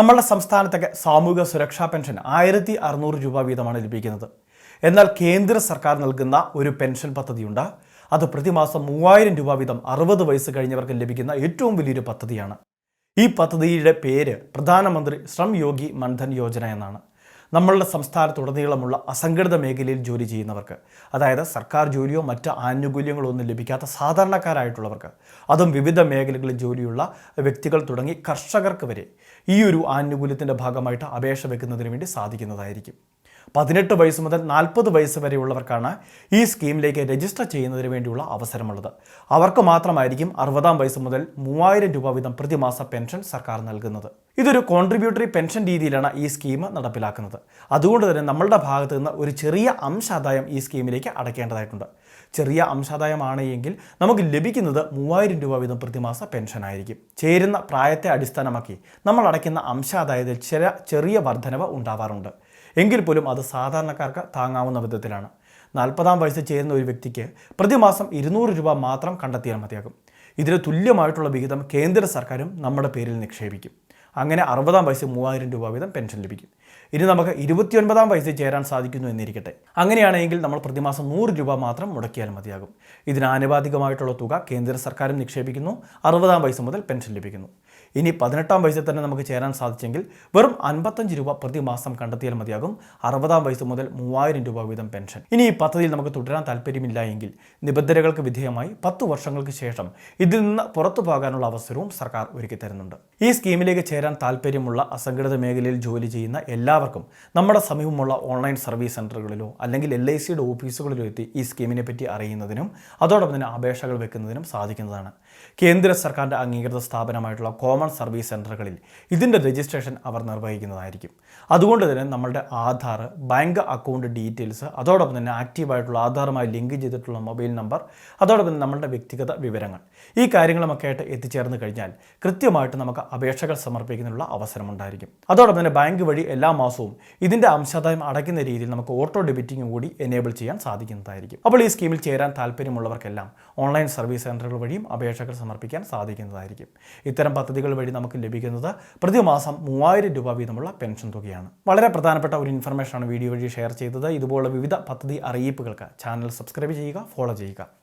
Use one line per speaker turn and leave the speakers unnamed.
നമ്മളുടെ സംസ്ഥാനത്തൊക്കെ സാമൂഹിക സുരക്ഷാ പെൻഷൻ ആയിരത്തി അറുന്നൂറ് രൂപ വീതമാണ് ലഭിക്കുന്നത്. എന്നാൽ കേന്ദ്ര സർക്കാർ നൽകുന്ന ഒരു പെൻഷൻ പദ്ധതിയുണ്ട്. അത് പ്രതിമാസം മൂവായിരം രൂപ വീതം അറുപത് വയസ്സ് കഴിഞ്ഞവർക്ക് ലഭിക്കുന്ന ഏറ്റവും വലിയൊരു പദ്ധതിയാണ്. ഈ പദ്ധതിയുടെ പേര് പ്രധാനമന്ത്രി ശ്രം യോഗി മൻധൻ യോജന എന്നാണ്. നമ്മളുടെ സംസ്ഥാനത്തുടനീളമുള്ള അസംഘടിത മേഖലയിൽ ജോലി ചെയ്യുന്നവർക്ക് അതായത് സർക്കാർ ജോലിയോ മറ്റ് ആനുകൂല്യങ്ങളോ ഒന്നും ലഭിക്കാത്ത സാധാരണക്കാരായിട്ടുള്ളവർക്ക് അതും വിവിധ മേഖലകളിൽ ജോലിയുള്ള വ്യക്തികൾ തുടങ്ങി കർഷകർക്ക് വരെ ഈ ഒരു ആനുകൂല്യത്തിന്റെ ഭാഗമായിട്ട് അപേക്ഷ വെക്കുന്നതിന് വേണ്ടി സാധിക്കുന്നതായിരിക്കും. പതിനെട്ട് വയസ്സ് മുതൽ നാൽപ്പത് വയസ്സ് വരെയുള്ളവർക്കാണ് ഈ സ്കീമിലേക്ക് രജിസ്റ്റർ ചെയ്യുന്നതിന് വേണ്ടിയുള്ള അവസരമുള്ളത്. അവർക്ക് മാത്രമായിരിക്കും അറുപതാം വയസ്സ് മുതൽ മൂവായിരം രൂപ വീതം പ്രതിമാസ പെൻഷൻ സർക്കാർ നൽകുന്നത്. ഇതൊരു കോൺട്രിബ്യൂട്ടറി പെൻഷൻ രീതിയിലാണ് ഈ സ്കീം നടപ്പിലാക്കുന്നത്. അതുകൊണ്ട് തന്നെ നമ്മളുടെ ഭാഗത്തു നിന്ന് ഒരു ചെറിയ അംശാദായം ഈ സ്കീമിലേക്ക് അടയ്ക്കേണ്ടതായിട്ടുണ്ട്. ചെറിയ അംശാദായമാണ് എങ്കിൽ നമുക്ക് ലഭിക്കുന്നത് മൂവായിരം രൂപ വീതം പ്രതിമാസ പെൻഷൻ ആയിരിക്കും ചേരുന്ന പ്രായത്തെ അടിസ്ഥാനമാക്കി നമ്മൾ അടയ്ക്കുന്ന അംശാദായത്തിൽ ചില ചെറിയ വർധനവ് ഉണ്ടാവാറുണ്ട്. എങ്കിൽ പോലും അത് സാധാരണക്കാർക്ക് താങ്ങാവുന്ന വിധത്തിലാണ്. നാൽപ്പതാം വയസ്സിൽ ചേരുന്ന ഒരു വ്യക്തിക്ക് പ്രതിമാസം ഇരുന്നൂറ് രൂപ മാത്രം കണ്ടെത്തിയാൽ മതിയാകും. ഇതിന് തുല്യമായിട്ടുള്ള വിഹിതം കേന്ദ്ര സർക്കാരും നമ്മുടെ പേരിൽ നിക്ഷേപിക്കും. അങ്ങനെ അറുപതാം വയസ്സിൽ മൂവായിരം രൂപ വീതം പെൻഷൻ ലഭിക്കും. ഇനി നമുക്ക് ഇരുപത്തിയൊൻപതാം വയസ്സിൽ ചേരാൻ സാധിക്കുന്നു എന്നിരിക്കട്ടെ. അങ്ങനെയാണെങ്കിൽ നമ്മൾ പ്രതിമാസം നൂറ് രൂപ മാത്രം മുടക്കിയാൽ മതിയാകും. ഇതിന് ആനുപാതികമായിട്ടുള്ള തുക കേന്ദ്ര സർക്കാരും നിക്ഷേപിക്കുന്നു. അറുപതാം വയസ്സ് മുതൽ പെൻഷൻ ലഭിക്കുന്നു. ഇനി പതിനെട്ടാം വയസ്സിൽ തന്നെ നമുക്ക് ചേരാൻ സാധിച്ചെങ്കിൽ വെറും അൻപത്തഞ്ച് രൂപ പ്രതിമാസം കണ്ടെത്തിയാൽ മതിയാകും. അറുപതാം വയസ്സ് മുതൽ മൂവായിരം രൂപ വീതം പെൻഷൻ. ഇനി ഈ പദ്ധതിയിൽ നമുക്ക് തുടരാൻ താല്പര്യമില്ല എങ്കിൽ നിബന്ധനകൾക്ക് വിധേയമായി പത്ത് വർഷങ്ങൾക്ക് ശേഷം ഇതിൽ നിന്ന് പുറത്തു പോകാനുള്ള അവസരവും സർക്കാർ ഒരുക്കി തരുന്നുണ്ട്. ഈ സ്കീമിലേക്ക് താല്പര്യമുള്ള അസംഘടിത മേഖലയിൽ ജോലി ചെയ്യുന്ന എല്ലാവർക്കും നമ്മുടെ സമീപമുള്ള ഓൺലൈൻ സർവീസ് സെന്ററുകളിലോ അല്ലെങ്കിൽ എൽ ഐ സിയുടെ ഓഫീസുകളിലോ എത്തി ഈ സ്കീമിനെ പറ്റി അറിയുന്നതിനും അതോടൊപ്പം തന്നെ അപേക്ഷകൾ വെക്കുന്നതിനും സാധിക്കുന്നതാണ്. കേന്ദ്ര സർക്കാരിന്റെ അംഗീകൃത സ്ഥാപനമായിട്ടുള്ള കോമൺ സർവീസ് സെന്ററുകളിൽ ഇതിന്റെ രജിസ്ട്രേഷൻ അവർ നിർവഹിക്കുന്നതായിരിക്കും. അതുകൊണ്ട് തന്നെ നമ്മളുടെ ആധാർ ബാങ്ക് അക്കൗണ്ട് ഡീറ്റെയിൽസ് അതോടൊപ്പം തന്നെ ആക്റ്റീവായിട്ടുള്ള ആധാറുമായി ലിങ്ക് ചെയ്തിട്ടുള്ള മൊബൈൽ നമ്പർ അതോടൊപ്പം നമ്മളുടെ വ്യക്തിഗത വിവരങ്ങൾ ഈ കാര്യങ്ങളുമൊക്കെ ആയിട്ട് എത്തിച്ചേർന്ന് കഴിഞ്ഞാൽ കൃത്യമായിട്ട് നമുക്ക് അപേക്ഷകൾ സമർപ്പിക്കുന്നതിനുള്ള അവസരമുണ്ടായിരിക്കും. അതോടൊപ്പം തന്നെ ബാങ്ക് വഴി എല്ലാ മാസവും ഇതിന്റെ അംശാദായം അടയ്ക്കുന്ന രീതിയിൽ നമുക്ക് ഓട്ടോ ഡെബിറ്റിംഗ് കൂടി എനേബിൾ ചെയ്യാൻ സാധിക്കുന്നതായിരിക്കും. അപ്പോൾ ഈ സ്കീമിൽ ചേരാൻ താല്പര്യമുള്ളവർക്കെല്ലാം ഓൺലൈൻ സർവീസ് സെന്ററുകൾ വഴിയും അപേക്ഷകൾ സമർപ്പിക്കാൻ സാധിക്കുന്നതായിരിക്കും. ഇത്തരം പദ്ധതികൾ വഴി നമുക്ക് ലഭിക്കുന്നത് പ്രതിമാസം മൂവായിരം രൂപ വീതമുള്ള പെൻഷൻ തുകയാണ്. വളരെ പ്രധാനപ്പെട്ട ഒരു ഇൻഫർമേഷനാണ് വീഡിയോ വഴി ഷെയർ ചെയ്തത്. ഇതുപോലുള്ള വിവിധ പദ്ധതി അറിയിപ്പുകൾക്ക് ചാനൽ സബ്സ്ക്രൈബ് ചെയ്യുക ഫോളോ ചെയ്യുക.